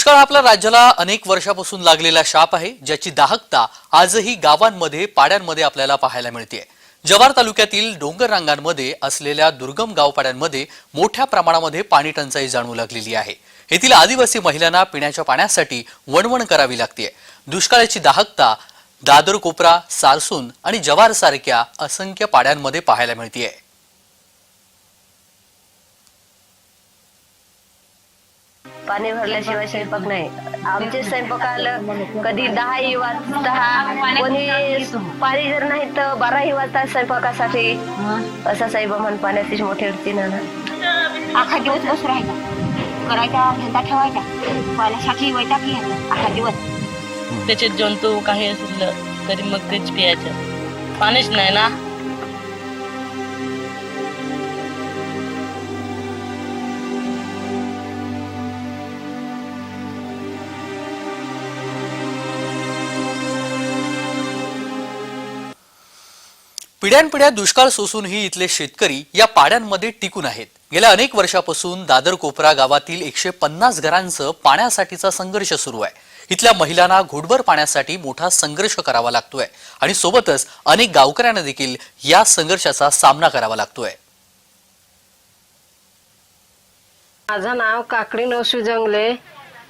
दुष्काळ आपल्या राज्याला अनेक वर्षापासून लागलेला शाप आहे ज्याची दाहकता आजही गावांमध्ये पाड्यांमध्ये आपल्याला पाहायला मिळते जव्हार तालुक्यातील डोंगर रांगांमध्ये असलेल्या दुर्गम गावपाड्यांमध्ये मोठ्या प्रमाणामध्ये पाणी टंचाई जाणवू लागलेली आहे. येथील आदिवासी महिलांना पिण्याच्या पाण्यासाठी वणवण करावी लागते दुष्काळाची दाहकता दादर कोपरा सारसून आणि जव्हार सारख्या असंख्य पाड्यांमध्ये पाहायला मिळते पाणी भरल्याशिवाय स्वयंपाक नाही. आमचे स्वयंपाकाला कधी दहाही वाजता कोणी पाणी जर नाही तर बाराही वाजता स्वयंपाकासाठी असा साईबामान पाण्याचीच मोठी अडचण ना. अख्खा दिवस बसू राहायचा करायचा धंदा ठेवायचा पाण्यासाठी वैता की अख्खा दिवस. त्याचे जंतू काही असलं तरी मग तेच पियायचं. पाणीच नाही ना. पिढ्यानपिढ्या दुष्काळ सोसूनही इथले शेतकरी या पाड्यांमध्ये टिकून आहेत. गेल्या अनेक वर्षापासून दादर कोपरा गावातील एकशे पन्नास घरांचं पाण्यासाठीचा संघर्ष सुरू आहे. इथल्या महिलांना घोडभर पाण्यासाठी मोठा संघर्ष करावा लागतोय आणि सोबतच अनेक गावकऱ्यांना देखील या संघर्षाचा सामना करावा लागतोय. माझं नाव काकडी नवशी जंगले.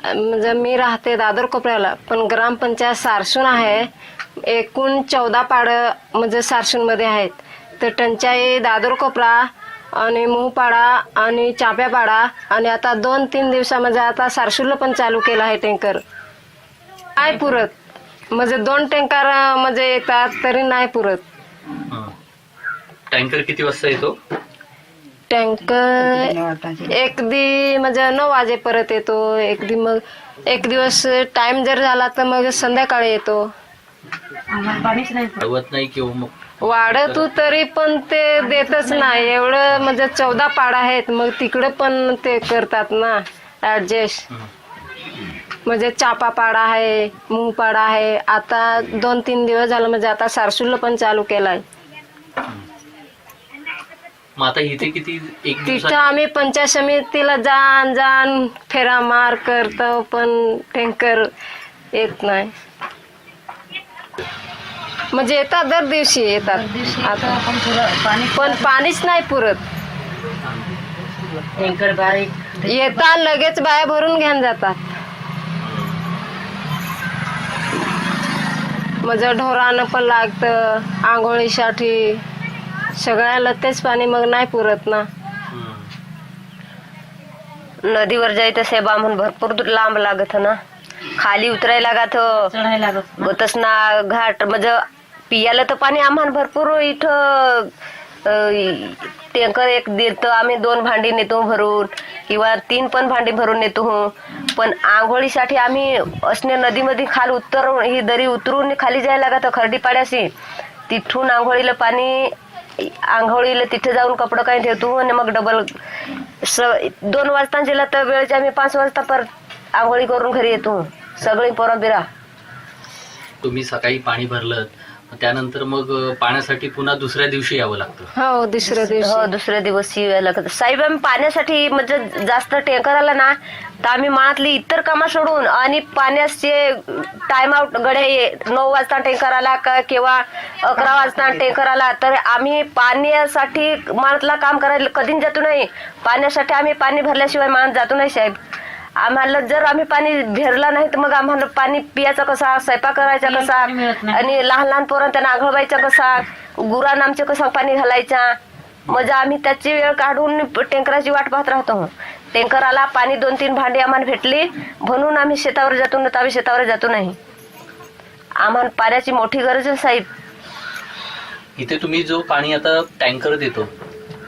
म्हणजे मी राहते दादर कोपऱ्याला पण ग्रामपंचायत सारसून आहे. एकूण चौदा पाडं म्हणजे सारसूनमध्ये आहेत. तर टंचाई दादर कोपरा आणि मोहपाडा आणि चाप्यापाडा आणि आता दोन तीन दिवसामध्ये आता सारसूला पण चालू केलं आहे टँकर. नाही पुरत. म्हणजे दोन टँकर म्हणजे येतात तरी नाही पुरत. टँकर किती वाजता येतो? टँकर एक दि म्हणजे नऊ वाजेपर्यंत येतो. एक दि मग एक दिवस टाइम जर झाला तर मग संध्याकाळी येतो. कळवत नाही किंवा मग. वाढतो तरी पण ते देतच नाही. एवढं म्हणजे चौदा पाडा आहेत मग तिकडं पण ते करतात ना ऍडजस्ट म्हणजे चापा पाडा आहे मूग पाडा आहे. आता दोन तीन दिवस झालं म्हणजे आता सारसूला पण चालू केलाय. मग आता इथे किती एक तिथं आम्ही पंचायत समितीला जाण जाण फेरा मार करतो पण टँकर येत नाही. म्हणजे येतात दर दिवशी येतात. आता पण पाणीच नाही पुरत. टँकर बारीक. येतात लगेच बाया भरून घेऊन जातात. म्हणजे ढोरानं पण लागतं आंघोळीसाठी सगळ्याला तेच पाणी मग नाही पुरत ना. नदीवर जायचं सेबा म्हणून भरपूर दूर लांब लागत ना. खाली उतरायला लागत चढायला लागत होतच ना घाट म्हणजे पियाला तर पाणी आम्हाला भरपूर इथं. टँकर एक देतो आम्ही दोन भांडी नेतो भरून किंवा तीन पण भांडी भरून नेतो हो. पण आंघोळीसाठी आम्ही असणे नदीमध्ये खाली उतरून ही दरी उतरून खाली जायला लागत खर्डी पाड्याशी तिथून आंघोळीला पाणी आंघोळीला तिथे जाऊन कपडं काही ठेवतो आणि मग डबल स दोन वाजता गेला तर वेळच्या आम्ही पाच वाजता परत आंघोळी करून घरी येतो सगळी पोरं बिरा. तुम्ही सकाळी पाणी भरलं त्यानंतर मग पाण्यासाठी पुन्हा दुसऱ्या दिवशी यावं लागतं. हो दुसऱ्या हो दिवशी. दुसऱ्या दिवसी यायला लागत. साहेब आम्ही पाण्यासाठी म्हणजे जास्त टँकर आला ना तर आम्ही मनातली इतर कामं सोडून आणि पाण्याचे टाइम आउट गडे नऊ वाजता टँकर आला का किंवा अकरा वाजता टँकर आला तर आम्ही पाण्यासाठी मनातला काम करायला कधीच जातो नाही. पाण्यासाठी आम्ही पाणी भरल्याशिवाय माणूस जातो नाही साहेब. आम्हाला जर आम्ही पाणी भरला नाही तर मग आम्हाला पाणी पियाचा कसा स्वयंपाक करायचा कसा आणि लहान लहान पोरं त्यांना आघळवायचा कसा गुरांना आमचे कसं पाणी घालायचा. म्हणजे आम्ही त्याची वेळ काढून टँकराची वाट पाहत राहतो. टँकर आला पाणी दोन तीन भांडी आम्हाला भेटली म्हणून आम्ही शेतावर जातो ना तर आम्ही शेतावर जातो नाही. आम्हाला पाण्याची मोठी गरज आहे साहेब. इथे तुम्ही जो पाणी आता टँकर देतो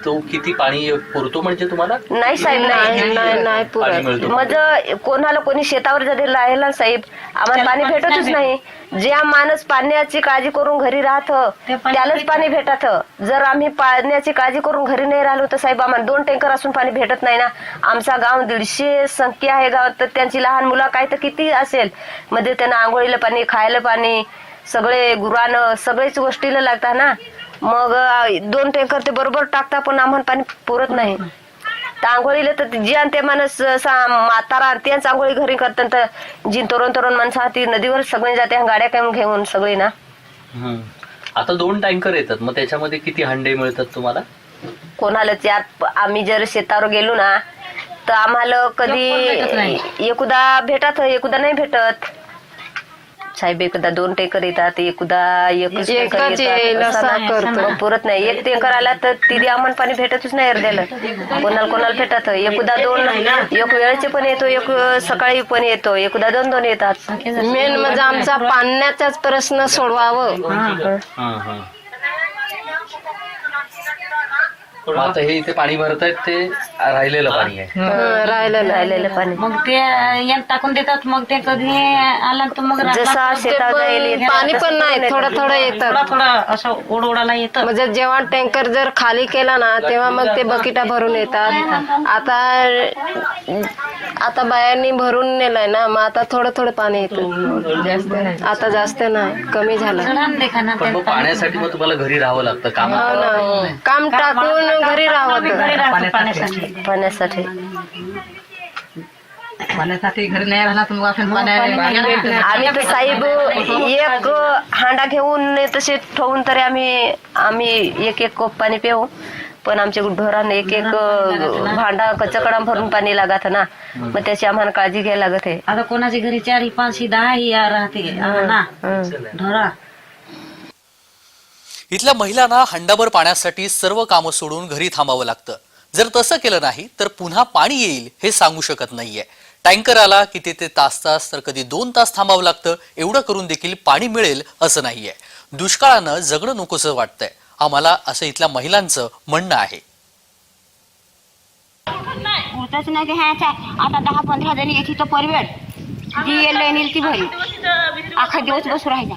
तो किती पाणी पुरतो म्हणजे तुम्हाला? नाही साहेब नाही नाही नाही नाही पाणी पुरत. मिळतो. म्हणजे कोणाला कोणी शेतावर जर राहिला साहेब आम्हाला पाणी भेटतच नाही ज्या माणूस पाण्याची काळजी करून घरी राहत त्यालाच पाणी भेटत. जर आम्ही पाण्याची काळजी करून घरी नाही राहिलो तर साहेब आम्हाला दोन टँकर असून पाणी भेटत नाही ना. आमचा गाव दीडशे संख्या आहे गावात तर त्यांची लहान मुलं काय तर किती असेल? म्हणजे त्यांना आंघोळीला पाणी खायला पाणी सगळे गुरानं सगळेच गोष्टीला लागतात ना. मग अं, दोन टँकर ते बरोबर टाकता पण आम्हाला पाणी पुरत नाही. तर आंघोळीला तर जी आणि ते माणूस असा म्हातारा तेच आंघोळी घरी करतात तर जी तरुण तरुण माणसं ती नदीवर सगळे जाते गाड्या काय घेऊन सगळी ना. हम्म. आता दोन टँकर येतात मग त्याच्यामध्ये किती हंडे मिळतात तुम्हाला? कोणाला त्यात आम्ही जर शेतावर गेलो ना तर आम्हाला कधी एकुदा भेटत एकुदा नाही भेटत. साहेब एकदा दोन टेकर येतात एकदा एकच एकच tanker येतात. येईल असं असा नाही. करतो. मग पुरत नाही एक टेकर आला तर तिथे आम्हाला पाणी भेटतच नाही अर्ध्याला कोणाला कोणाला भेटत एकदा दोन एक वेळचे पण येतो एक सकाळी पण येतो एकदा दोन दोन येतात मेन म्हणजे आमचा पाण्याचाच प्रश्न सोडवावं हा, हा. मग आता हे इथे पाणी भरतायत ते राहिलेलं पाणी आहे. हं, राहिलेलं राहिलेलं पाणी. मग ते यात टाकून देतात मग ते कधी आलं तर मग राहतात. जसा ते शेतात जाईल पण येतात, पाणी तसं पण नाही येतं. थोडं थोडं येतं. थोडा थोडा असं ओढ ओढाला येतं. म्हणजे जेव्हा टँकर जर खाली केला ना तेव्हा मग ते बकिटा भरून येतात. आता आता बायांनी भरून नेलाय ना मग आता थोडं थोडं पाणी येतं. आता जास्त नाही कमी झालं. चढान देखा ना पण मग पाण्यासाठी मग तुम्हाला घरी राहावं लागतं. काम हो ना काम टाकून घरी राहावं पाण्यासाठी. पाण्यासाठी. पाण्यासाठी घरी नाही राहणार पाण्या आम्ही तर साहेब एक हांडा घेऊन तसे ठेवून तरी आम्ही आम्ही एक एक कोप पाणी पिऊ. पण आमच्या ढोरांना एक एक भांडा कचकडा भरून पाणी लागत ना. मग त्याची आम्हाला काळजी घ्यायला लागत आहे. आता कोणाच्या घरी चार पाच ही दहा ही या राहते. ना. ढोरा इथल्या महिलांना हंडाभर पाण्यासाठी सर्व कामं सोडून घरी थांबावं लागतं. जर तसं केलं नाही तर पुन्हा पाणी येईल हे सांगू शकत नाहीये. टँकर आला की तिथे तास तास तर कधी दोन तास थांबावं लागतं एवढं करून देखील पाणी मिळेल असं नाहीये. दुष्काळानं जगणं नकोसं वाटतंय. आम्हाला असं इथल्या महिलांचं म्हणणं आहे. होतच नाही ते आता दहा पंधरा जणी येते तर परवेळ जी येईल ती भरी. आखा दिवस बसू राहायचा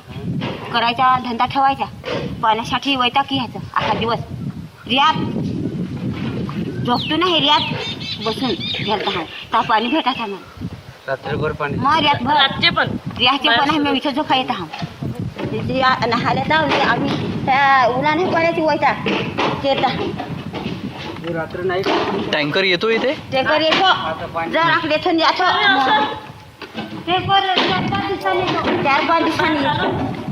करायचा धंदा ठेवायचा. पाण्यासाठी वैता की ह्याचा अख्खा दिवस. रियात झोपतो नाही रियात बसून घ्यायचा हा का पाणी भेटायचं आम्हाला? रात्रभर पाणी मग रियात भर. रियाचे पण. आहे मी इथं झोपा येत हा नहायला जाऊ दे. आम्ही त्या उन्हाने पाण्याची वैता येता रात्र नाही टँकर येतो इथे? ते कर येतो. जर आकडे थंडी असं ते. कर चार पाच दिवसांनी येतो.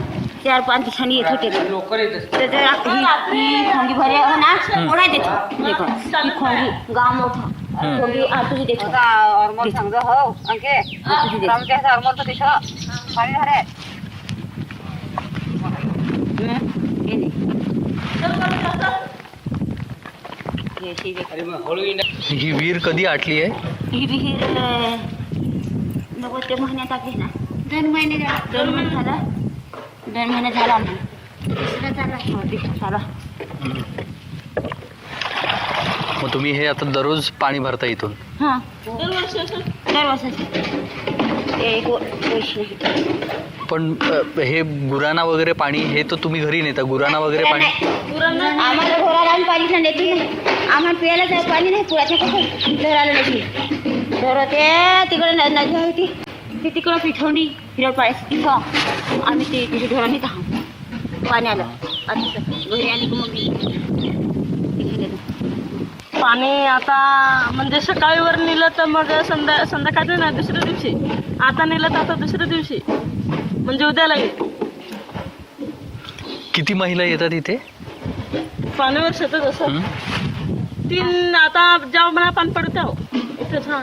चार पाच दिवसांनी येतो चार पाच दिवसांनी येत होते ते. लवकर येत तर जर आक- ही ही खोंगी भरे हो ना ओढा देतो हे कर. ही खोंगी गाव मोठं खोंगी आतुरी देतो सांगतो हो अंके आतुरी देतो आमच्या हरमल तर तिथं पाणी झालंय हं? हे दे. हे अशी दे. अरे मग हळू येणार ही विहीर कधी आटली आहे ही विहीर अं, नव्वद ते महिन्यात टाकली ना दोन महिने झाले दोन महिने झाला दोन महिने झाला तिसरा हो, तिसरा मग तुम्ही हे आता दररोज पाणी भरता इथून? हां. दरवर्षाची एक वर्ष नाही पण अ, हे गुरांना वगैरे पाणी हे तर तुम्ही घरी नेता. गुरांना वगैरे पाणी? आम्हाला घोराला आम्ही पाणी नाही देते नाही. आम्हाला प्यायला तर पाणी नाही पुराच्या कसं घराला नाही. तर ते तिकडे न- नदी आहे ती. ती तिकडं पिठवणी हिरड पाण्याची तिथं. आम्ही ते तिथे घराने आहोत. पाण्याला आता घरी आली की मग. पाणी आता म्हणजे सकाळीवर नेलं तर मग संध्या संध्याकाळी ना दुसऱ्या दिवशी. आता नेलं तर आता दुसऱ्या दिवशी. म्हणजे उद्याला येईल. किती महिला येतात इथे? पाण्यावर सतत असं? तीन आता जेव्हा मला पाणी पडत हा.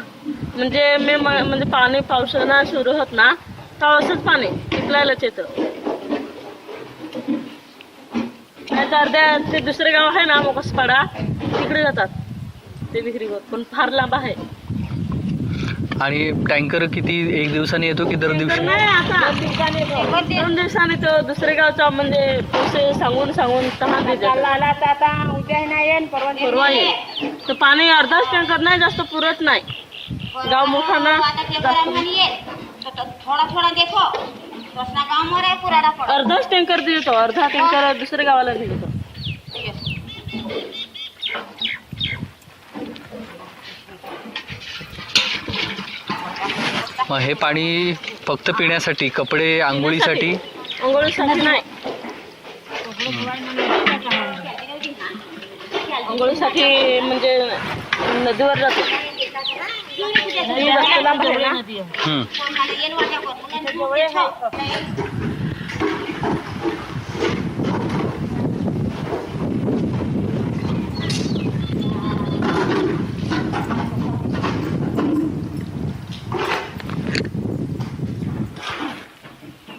म्हणजे मे म्हणजे पाणी पावसाळा सुरू होत ना असंच पाणी चिखलायलाच येतं. नाही तर अर्ध्या ते दुसरे गाव आहे ना मोकसपाडा तिकडे जातात ते विक्रीवर पण फार लांब आहे. आणि टँकर किती एक दिवसाने येतो की दर दिवशी? नाही आता दोन दिवसांनी तो दुसऱ्या गावचा म्हणजे पैसे सांगून सांगून तहान देते आला तर परवा येईल. पाणी अर्धाच टँकर नाही जास्त पुरत नाही. गाव मोठा ना ते म्हणे ये. तर थोडा थोडा देखो तसला गाव मोर आहे पुराडा पडो अर्धाच टँकर देतो अर्धा टँकर दुसऱ्या गावाला देतो मग हे पाणी फक्त पिण्यासाठी कपडे आंघोळीसाठी? आंघोळीसाठी नाही. आंघोळीसाठी म्हणजे नदीवर जातो.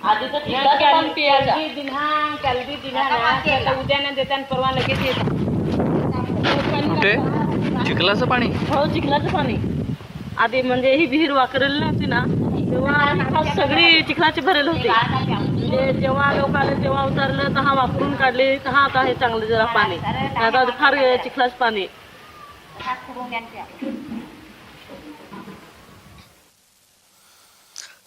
आधी तर चिखलाचं पाणी प्यायचं. दिन्हा कलबी दिन्हा ना उद्या ना देताना परवा लगेच येतात कुठे चिखलाचं पाणी हो चिखलाचं पाणी आधी म्हणजे ही विहीर वाकरली नव्हती ना तेव्हा आधी सगळी चिखलाची भरेल होती. म्हणजे जेव्हा लोक आले तेव्हा उतरलं तर हा वापरून काढले तर हा आता हे चांगलं जरा पाणी. आता फार चिखलाच पाणी.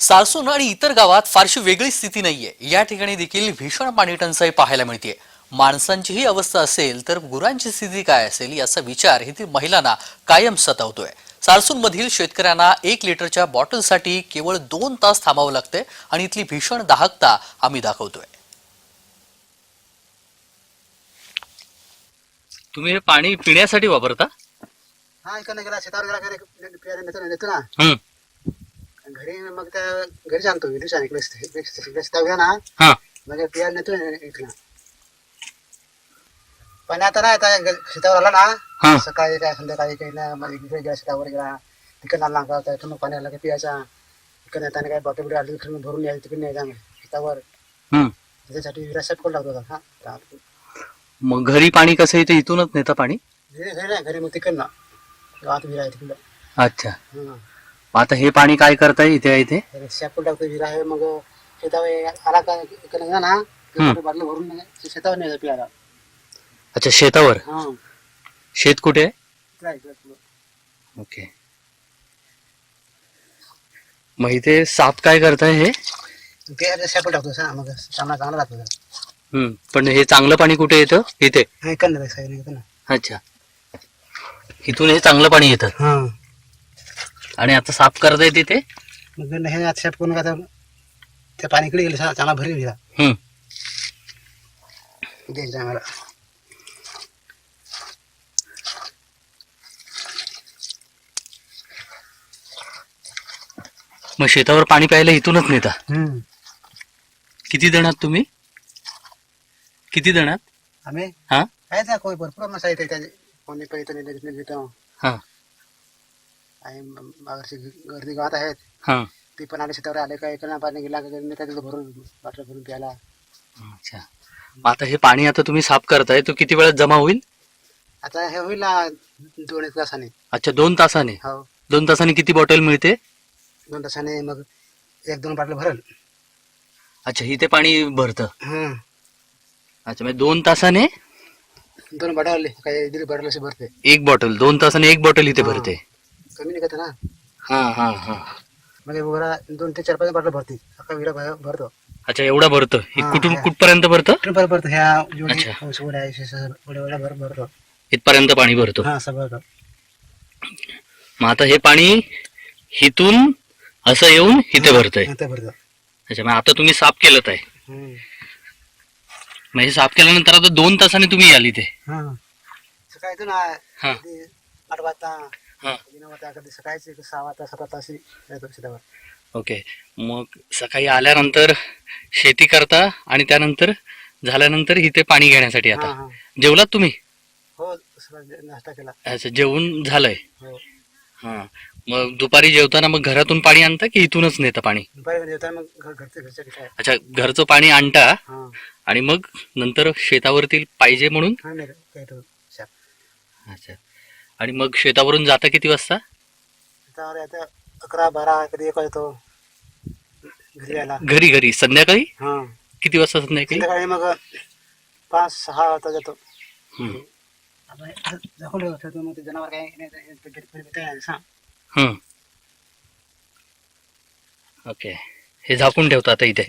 सारसून आणि इतर गावात फारशी वेगळी स्थिती नाहीये. या ठिकाणी देखील भीषण पाणी टंचाई पाहायला मिळते माणसांची ही अवस्था असेल तर गुरांची स्थिती काय असेल याचा विचार येथील महिलांना कायम सतावतोय. सारसून मधील शेतकऱ्यांना एक लिटरच्या बॉटलसाठी केवळ दोन तास थांबावं लागतंय आणि इथली भीषण दाहकता आम्ही दाखवतोय. तुम्ही हे पाणी पिण्यासाठी वापरता? हा इकडनं गेला शेतावर गेला घरी नेतो नेतो ना. घरी मग त्या घरी सांगतो विधी सांगितलं शेतावर गेला ना हा. मग नेतो पण आता नाही आता ग- शेतावर आला हा. ना सकाळी काय संध्याकाळी काही ना मग इकडे गेला शेतावर गेला तिकडनं आला का त्यातून पाणी आलं का प्यायचा. इकडे येताना काय बॉटल बिटल आली इकडून भरून यायचं तिकडे यायचा शेतावर. हम्म. त्याच्यासाठी विरा साफ करून लागतो होता हा. मग घरी पाणी कसं येतं इथूनच नेता पाणी? घरी घरी नाही घरी मग तिकडनं. गावात विरा आहे तिकडं. अच्छा. हा. आता हे पाणी काय करताय इथे इथे? शेपूट टाकतो विरा आहे मग शेतावर आला का इकडे ना हम्म. बाटलं भरून मग शेतावर नाही प्यायला अच्छा शेतावर? हा. शेत कुठे आहे. ओके. मग इथे साप काय करताय हे? ते शेपूट टाकतो सा मग सामना चांगला जरा. हम्म. पण हे चांगलं पाणी कुठे येतं? इथे? हा इकडनं. अच्छा. इथून हे चांगलं पाणी येतं. हा. आणि आता साफ करताय तिथे? मग हे आता करून आता ते पाणी इकडे गेलं सा- चांगला भरी विरा हम्म. द्यायचं आम्हाला मग शेतावर पाणी प्यायला इथूनच नेता. हम्म. किती जणात तुम्ही? किती जणात? आम्ही? हा? आहे ना कोणी भरपूर मसा येते त्याचे कोणी पैसे नेतो हा. आणि मागची गर्दी गावात आहेत. हा. ते पण आले शेतावर आले का इकडनं पाणी गेला तिथं भरून बाटलं भरून प्यायला. अच्छा. मग आता हे पाणी आता तुम्ही साफ करताय तो किती वेळात जमा होईल? आता हे होईल ना दोन एक तासाने. अच्छा दोन तासाने? हो. दोन तासाने किती बॉटल मिळते? दोन तासाने मग एक दोन बाटलं भरल. अच्छा इथे पाणी भरतं. हं. अच्छा म्हणजे दोन तासाने? दोन बाटल काही दिली भरलं असे भरते. एक बॉटल दोन तासाने एक बॉटल इथे भरते. कमी निघत ना. हा हा हा. मग दोन ते चार पाच बाटलं भरते. अख्खा विडा भर- भरतो. अच्छा एवढा भरतं? हे हा, कुठून हा. कुठपर्यंत भरतं? भरतो? ह्या जेवढी अच्छा. हौस आहे भर भरतो. इथपर्यंत पाणी भरतो. हा असं भरतो. मग आता हे पाणी हिथून असं येऊन इथे भरतंय. भरतो अच्छा मग आता तुम्ही साफ केलं आहे. हे साफ केल्यानंतर आता दोन तासाने तुम्ही याल इथे. हा. सकाळी येतो ना हा. कधी आठ वाजता. हा. कधी नऊ वाजता. कधी सकाळची कधी सहा वाजता सात वाजता अशी येतो शेतावर ओके. मग सकाळी आल्यानंतर शेती करता आणि त्यानंतर झाल्यानंतर इथे पाणी घेण्यासाठी हा आता. हा जेवलात तुम्ही? हो नाश्ता केला. अच्छा जेवण झालंय. हो. हा. मग दुपारी जेवताना मग घरातून पाणी आणता की इथूनच नेता पाणी दुपारी जेवताना मग घर घरचे घरच्या काय अच्छा घरचं पाणी आणता हा आणि मग नंतर शेतावरती पाहिजे म्हणून हा नाही काय तो शाप अच्छा आणि मग शेतावरून जाता किती वाजता आता अकरा बारा कधी एक येतो घरी यायला घरी घरी संध्याकाळी हा किती वाजता संध्याकाळी संध्याकाळी मग पाच सहा वाजता जातो हम्म. आपण हे दाखवलं होतं तर मग ते जनावर काय नाही ते- ते- ते- ते- ते- ते- सांग. हम्म. ओके हे झाकून ठेवतो आता इथे.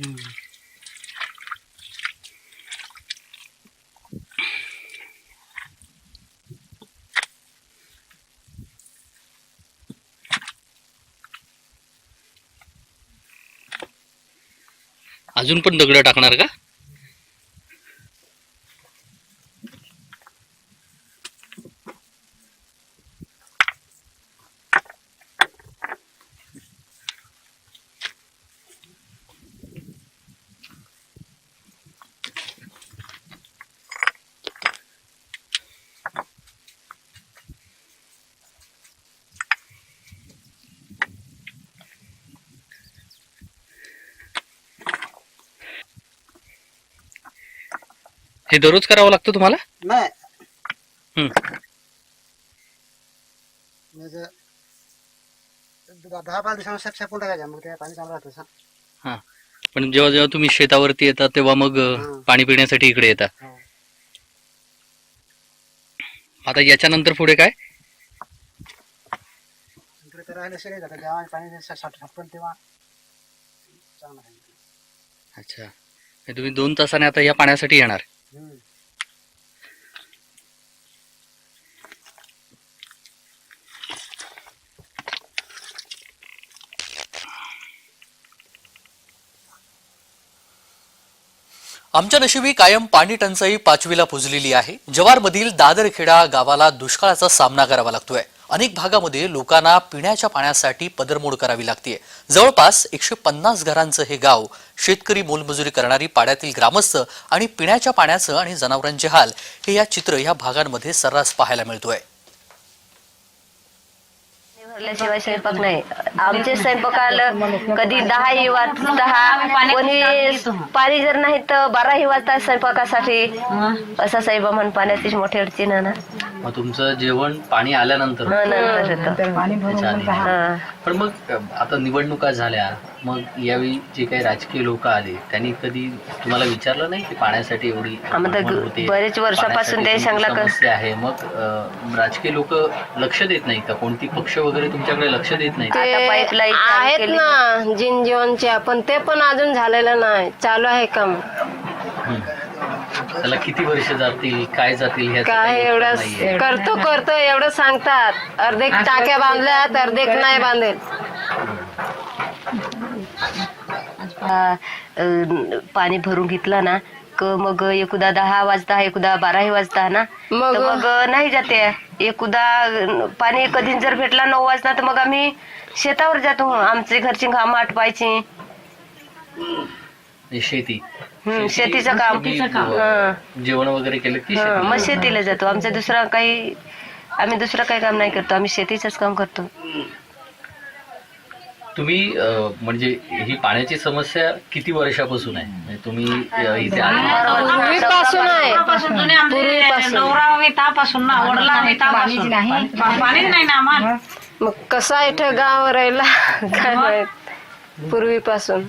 अजून पण दगड टाकणार का हे दररोज करावं लागतं तुम्हाला नाही हम्म. म्हणजे दहा पाच दिवसांना साप सापून टाकायचं मग ते पाणी चालू राहतं असं. हा पण जेव्हा जेव्हा तुम्ही शेतावरती येतात तेव्हा मग अ, हा. पाणी पिण्यासाठी इकडे येता हो. आता याच्यानंतर पुढे काय इकडे तर राहिले सगळे जातात जेव्हा पाणी सा- साठ तेव्हा चांगलं आहे अच्छा तुम्ही दोन तासाने आता या पाण्यासाठी येणार. आमच्या नशिबी कायम पाणी टंचाई पाचवीला पुजलेली आहे. जवारमधील दादरखेडा गावाला दुष्काळाचा सामना करावा लागतोय. अनेक भागामध्ये लोकांना पिण्याच्या पाण्यासाठी पदरमोड करावी लागते. जवळपास एकशे पन्नास घरांचं हे गाव शेतकरी मोलमजुरी करणारी पाड्यातील ग्रामस्थ आणि पिण्याच्या पाण्याचं आणि जनावरांचे हाल हे या चित्र या भागांमध्ये सर्रास पाहायला मिळतोय. भरल्याशिवाय स्वयंपाक नाही. आमचे स्वयंपाकाला कधी दहा ही वाजता कोणी पाणी जर नाही तर बारा ही वाजता स्वयंपाकासाठी. असा साहेबामान पाण्याचीच मोठी अडचण आहे ना. मग तुमचं जेवण पाणी आल्यानंतर. हा, नंतर येतं. पण मग आता निवडणुका झाल्या. मग यावेळी जे काही राजकीय लोक आले त्यांनी कधी तुम्हाला विचारलं नाही की पाण्यासाठी एवढी होते, बरेच वर्षापासून ते समस्या आहे. मग राजकीय लोक लक्ष देत नाही का? कोणती पक्ष वगैरे तुमच्याकडे लक्ष देत नाही आहेत. ना जिन जीवनचे पण ते पण अजून झालेलं नाही. चालू आहे काम. त्याला किती वर्ष जातील काय जातील काय एवढं. करतो करतो एवढं सांगतात. अर्धेक टाक्या बांधल्यात अर्धेक नाही बांधेल. पाणी भरून घेतलं ना क मग एकुदा दहा वाजता एकुदा बाराही वाजता ना? मग? तर मग नाही जाते. एकुदा अं, पाणी कधी जर भेटला नऊ वाजता तर मग आम्ही शेतावर जातो. आमचे घरची घाम आटवायची म्हणजे शेती. हम्म, शेतीचं काम. हा. जेवण वगैरे केलं की हा, शेती? मग शेतीला जातो. आमचं दुसरं काही आम्ही दुसरं काही काम नाही करतो. आम्ही शेतीचंच काम करतो. तुम्ही म्हणजे ही पाण्याची समस्या किती वर्षापासून आहे? म्हणजे तुम्ही इथे आले पूर्वीपासून आहे. पासून जुने आमचे पूर्वीपासून. नवरा होई तापासून ना वडला होई तापासून. पा- पाणीच नाही ना आम्हाला. मग? कसा इथं गाव राहिला? काय माहीत? पूर्वीपासून.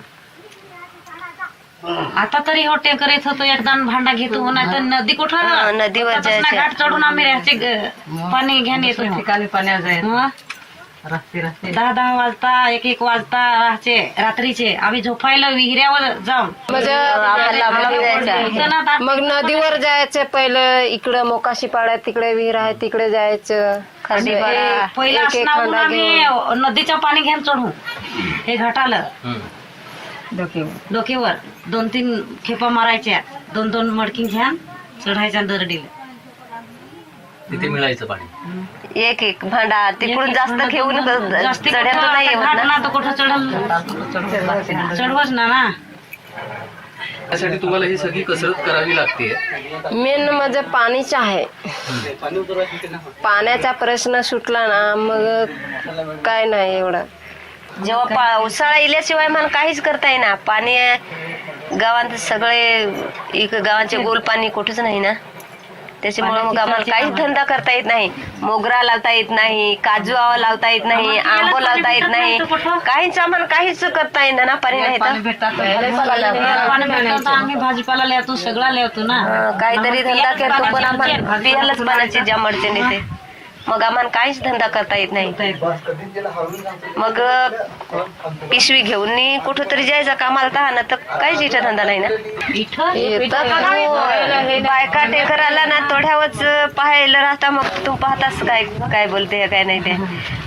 आता तरी हो टेकर येत होतो एकदा भांडा घेतो नाही तर नदी कुठं? हा, नदीवर जायचं. घाट चढून आम्ही राहायचे ग- पाणी घेऊन येतो. ठिकाणी पाण्यात दहा दहा वाजता एक एक वाजता राहायचे रात्रीचे. आम्ही झोपायला विहिऱ्यावर जाऊन. म्हणजे आम्हाला मग नदीवर जायचं पहिलं. इकडं मोकाशी पाड्यात तिकडे विहीर आहे तिकडे जायचं. पहिला एक- एक खंडा आम्ही घेऊन. नदीचं पाणी घेऊन चढू. हे घाटाला. हम्म. डोक्यावर दोन तीन खेपा मारायच्या. दोन दोन मडकी घ्या. चढायच्या दरडीला. तिथे मिळायचं पाणी. एक एक भांडा तिकडून जास्त घेऊन जास्ती चढ्यात नाही घाट ना. ना तर कुठं चढल? चढवच ना ना. त्यासाठी तुम्हाला ही सगळी कसरत करावी लागते. मेन म्हणजे पाणीच आहे. पाण्याचा प्रश्न सुटला ना मग काय नाही एवढं. जेव्हा पावसाळा इल्याशिवाय मला काहीच करता येईना. पाणी गावात सगळे इक गावाचे गोल पाणी कुठंच नाही ना. त्याच्यामुळे मग आम्हाला काहीच धंदा करता येत नाही. मोगरा लावता येत नाही काजू आवा लावता येत नाही आंबो लावता येत नाही. काहीच आम्हाला काहीच करता येईना ना पाणी नाही तर. आम्ही भाजीपाला लिहतो सगळा लिहतो ना. काहीतरी धंदा करतो पण आम्हाला पियालाच पाण्याची जाम अडचण येते मग आम्हाला काहीच धंदा करता येत नाही. मग पिशवी घेऊन नी कुठं तरी जायचं कामाला ना तर काहीच इथं धंदा नाही ना. हो, बायका टेकर आला ना तोड्यावरच पाहायला राहता मग तू पाहतास काय काय बोलते काय नाही ते.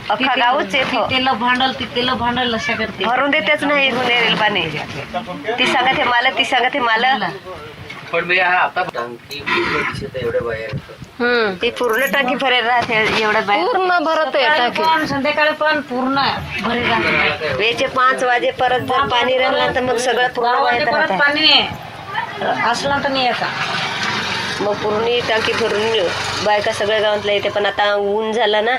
अख्खा गावच येतो तिला भांडल तिला भांडल भरून देतेच नाही गुन्हेरील पाणी. ती सांगत हे मला ती सांगत हे मला. पण मी आता हम्म ती पूर्ण टाकी भरेल राहते एवढं बाय. पूर्ण भरत आहे टाकी. पण संध्याकाळी पण पूर्ण भरे राहते. वेळचे पाच वाजे परत जर पाणी राहिलं तर मग सगळं पूर्ण वाहत परत. पाणी. असलं तर नाही यायचा मग पूर्ण टाकी भरून बायका सगळ्या गावातल्या येते पण आता ऊन झाला ना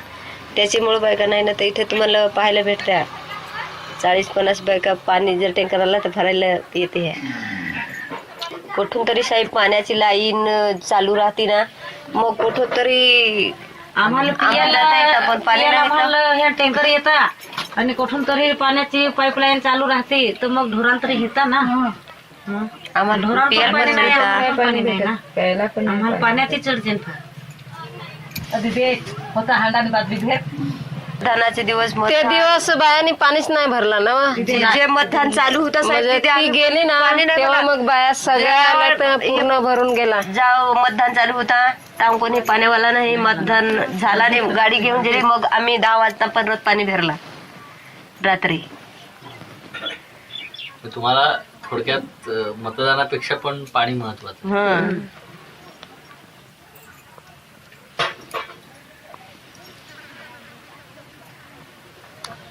त्याच्यामुळे बायका नाही ना तर इथे तुम्हाला पाहायला भेटत्या. चाळीस पन्नास बायका पाणी जर टँकर आला तर भरायला येते कुठून तरी साहेब पाण्याची लाईन चालू राहते ना मग कुठं तरी आम्हाला आम्हाला जाता येतं, पण पाणी पियाला नाही येतं. आम्हाला हे टँकर येतात आणि कुठून तरी पाण्याची पाईपलाईन चालू राहते. तर मग ढोरांतरी घेता ना. हं. आम्हाला प्यायला पाणी पण नाही मिळतं. आम्हाला पाणी नाही ना. आम्हाला पाण्याची चढते होता हांडाने बादली भेट धानाचे दिवस ते मतदान- दिवस बायानी पाणीच नाही भरला ना व. जे जे मतदान चालू होतं साहेब म्हणजे तिथे ती आम्ही गेली ना पाणी नाही तेव्हा भरलं. मग बाया सगळ्या तर पूर्ण भरून गेला जाव मतदान चालू होता तेव्हा कोणी पाण्यावाला नाही मतदान झाला नाही गाडी घेऊन गेली मग आम्ही दहा वाजता परत पाणी भरला रात्री तुम्हाला थोडक्यात अ, मतदानापेक्षा पण पाणी महत्वाचं हं.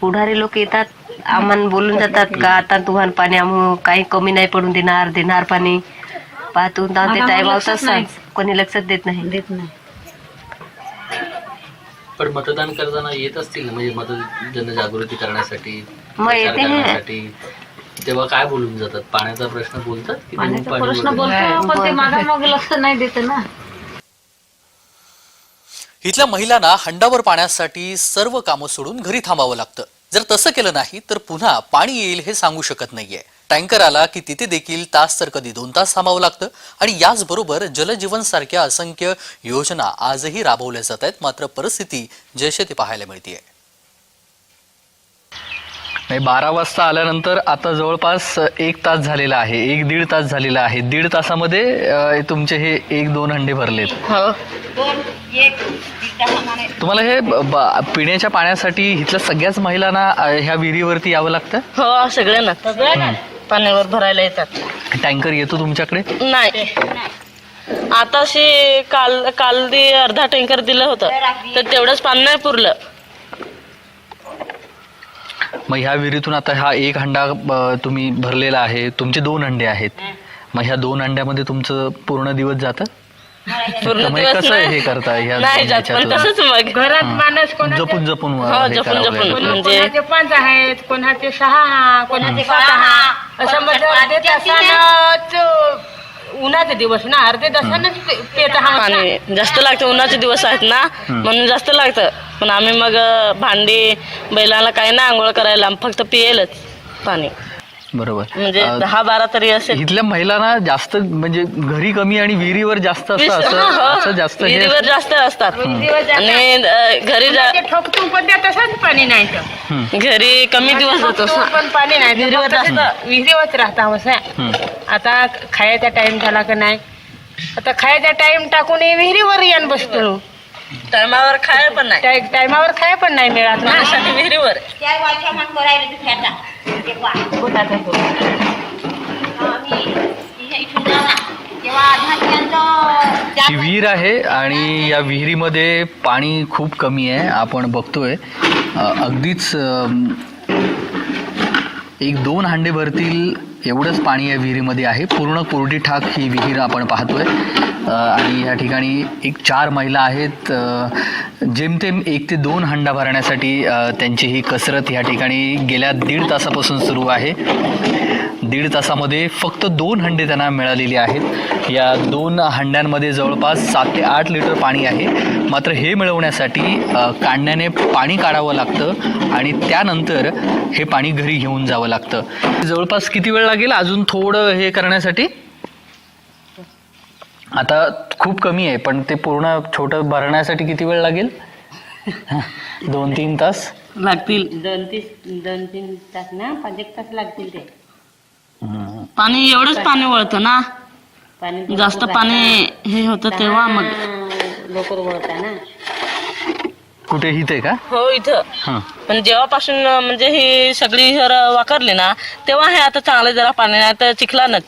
पुढारी लोक येतात. आम्हाला बोलून जातात का आता तुम्हाला पाणी आम्ही काही कमी नाही पडून देणार देणार पाणी. पाहतो ते आवतच नाही. कोणी लक्षात देत नाही. देत नाही. पण मतदान करताना येत असतील ना म्हणजे मत जनजागृती करण्यासाठी मग येते. करण्यासाठी. तेव्हा काय बोलून जातात? पाण्याचा प्रश्न बोलतात की पाण्याचा पाणी प्रश्न बोलतात? बोलतो पण ते मागा मग लक्ष नाही देत ना. इथल्या महिलांना हंडावर पाण्यासाठी सर्व कामं सोडून घरी थांबावं लागतं. जर तसं केलं नाही तर पुन्हा पाणी येईल हे सांगू शकत नाहीये. टँकर आला की तिथे देखील तास तर कधी दोन तास थांबावं लागतं आणि याचबरोबर जलजीवन सारख्या असंख्य योजना आजही राबवल्या जात आहेत. मात्र परिस्थिती जैसे ते पाहायला मिळतीये. नाही बारा वाजता आल्यानंतर आता जवळपास एक तास झालेला आहे एक दीड तास झालेला आहे. दीड तासामध्ये अ, तुमचे हे एक दोन हंडे भरलेत. तुम्हाला हे ब- ब- पिण्याच्या पाण्यासाठी इथल्या सगळ्याच महिलांना अ, ह्या विहिरीवरती यावं लागतं? हो सगळ्यांना. पाण्यावर भरायला येतात. टँकर येतो तुमच्याकडे? नाही. आताशी काल काल ते अर्धा टँकर दिलं होतं. तर तेवढंच पाणी नाही पुरलं. मग ह्या विहिरीतून आता हा एक हंडा अ, तुम्ही भरलेला आहे. तुमचे दोन हंडे आहेत. मग ह्या दोन हंड्यामध्ये तुमचं पूर्ण दिवस जातं? पूर्ण मग दिवस कसं. हे करता ह्या नाही जात पण ह्याच्यातून? तसंच मग. घरात माणूस जपून जपून हो हे जपून करावं जपून लागतं. म्हणजे पाच आहेत कोणाचे सहा कोणाचे सात हा. असं म्हणजे उन्हाचे दिवस ना अर्धे तासानंच हा. पाणी जास्त लागतं उन्हाचे दिवस आहेत ना म्हणून जास्त लागतं. पण आम्ही मग अं, भांडी बैलाला काही ना आंघोळ करायला फक्त पिયેलच पाणी. बरोबर. म्हणजे अ, दहा बारा तरी असेल. इथल्या महिलांना जास्त म्हणजे घरी कमी आणि विहिरीवर जास्त असतं वीस- असं असं. जास्त हे विहिरीवर जास्त असतात. आणि अं, घरी जा- ठोकतून पण त्या तसंच पाणी नाही तर. घरी कमी दिवस जातो पण पाणी नाही विहिरीवर विहिरीवर जास्त. विहिरीवरच राहता असं हम्म. आता खायचा टाइम झाला का नाही? आता खायचा टाइम टाकून हे विहिरीवर येऊन बसतो. टायमावर खाय पण नाही. टायमावर खाय पण नाही मिळत ना. विहिरीवर. ही विहीर आहे आणि या विहिरीमध्ये पाणी खूप कमी आहे. आपण बघतोय. अ, अगदीच अम, एक दोन हांडे भरतील एवढंच पाणी या विहिरीमध्ये आहे. पूर्ण कोरडी ठाक ही विहीर आपण पाहतोय. आणि या ठिकाणी एक चार महिला आहेत. जेमतेम एक ते दोन हंडा भरण्यासाठी त्यांची ही कसरत या ठिकाणी गेल्या दीड तासापासून सुरू आहे. दीड तासामध्ये फक्त दोन हंडे त्यांना मिळालेले आहेत. या दोन हंड्यांमध्ये जवळपास सात ते आठ लिटर पाणी आहे. मात्र हे मिळवण्यासाठी काढण्याने पाणी काढावं लागतं आणि त्यानंतर हे पाणी घरी घेऊन जावं लागतं. जवळपास किती वेळ लागेल अजून थोडं हे करण्यासाठी? आता खूप कमी आहे पण ते पूर्ण छोटं भरण्यासाठी किती वेळ लागेल? दोन तीन तास? लागतील. दोन तीन दोन तीन तास ना? पाच एक तास लागतील ते. पाणी एवढंच पाणी. वळतं ना? पाणी जास्त पाणी हे होतं तेव्हा मग लवकर वळता ना? कुठे? आहे का? हो इथं. हां. पण जेव्हापासून म्हणजे ही सगळी शहर वाकरली ना तेव्हा हे आता चांगलं जरा पाणी नाही तर चिखलानच.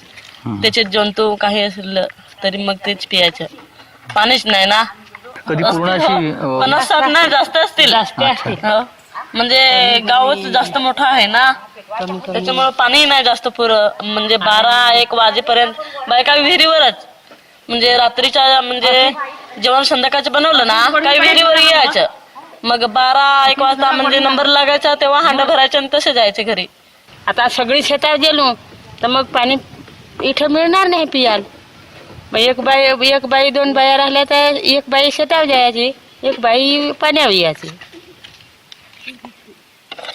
त्याचे जंतू काही असेल तरी मग तेच पियायचं पाणीच नाही ना? कधी पूर्ण अशी अ, पन्नास साठ नाही जास्त असतील. हो. म्हणजे गावच जास्त मोठं आहे ना? त्याच्यामुळे पाणी नाही जास्त पुर. म्हणजे बारा एक वाजेपर्यंत. बायका विहिरीवरच. म्हणजे रात्रीच्या म्हणजे जेवण संध्याकाळचं बनवलं ना काही विहिरीवर यायचं. मग बारा एक वाजता म्हणजे नंबर लागायचा तेव्हा हांडा भरायचं आणि तसे जायचे घरी. आता सगळी शेतात गेलो तर मग पाणी इथं मिळणार नाही पियाल. मग एक बाई एक बाई दोन बाया राहिल्या तर एक बाई शेतावर जायची एक बाई पाण्यावर यायची.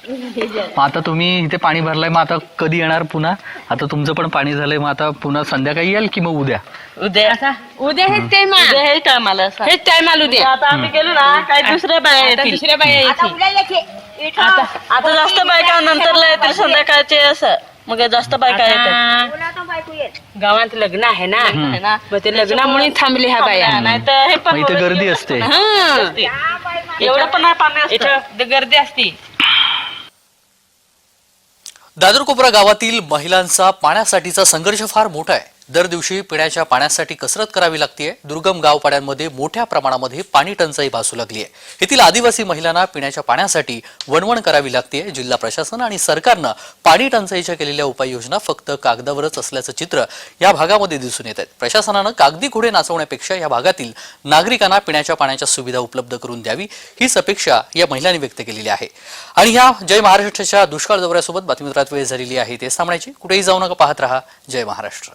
मग आता तुम्ही इथे पाणी भरलंय मग आता कधी येणार पुन्हा? आता तुमचं पण पाणी झालंय मग आता पुन्हा संध्याकाळी येईल की मग उद्या? उद्या. उद्या हेच टाइम उद्या हे टायमाला हेच टाइम आलो उद्या. आता आम्ही गेलो ना काही दुसऱ्या बाया येतील. दुसऱ्या बाया आता जास्त बायका नंतरला येतील संध्याकाळचे असं. मग जास्त बायका येतात. गावात लग्न आहे ना. आहे ना. मग ते लग्नामुळे थांबले ह्या बाया. नाही तर हे पण इथे गर्दी असते. हं. एवढं पण नाही पाणी असतं. इथं गर्दी असते. दादरकोपरा गावातील महिलांचा पाण्यासाठीचा संघर्ष फार मोठा आहे. दर दिवशी पिण्याच्या पाण्यासाठी कसरत करावी लागते दुर्गम गावपाड्यांमध्ये मोठ्या प्रमाणामध्ये पाणी टंचाई भासू लागली आहे येथील आदिवासी महिलांना पिण्याच्या पाण्यासाठी वणवण करावी लागते जिल्हा प्रशासन आणि सरकारनं पाणी टंचाईच्या केलेल्या उपाययोजना फक्त कागदावरच असल्याचं चित्र या भागामध्ये दिसून येत आहे प्रशासनानं कागदी घोडे नाचवण्यापेक्षा या भागातील नागरिकांना पिण्याच्या पाण्याच्या सुविधा उपलब्ध करून द्यावी हीच अपेक्षा या महिलांनी व्यक्त केलेली आहे. आणि ह्या जय महाराष्ट्राच्या दुष्काळ दौऱ्यासोबत बातमीपत्रात वेळ झालेली आहे. ते सामन्याची कुठेही जाऊ नका पाहत रहा. जय महाराष्ट्र.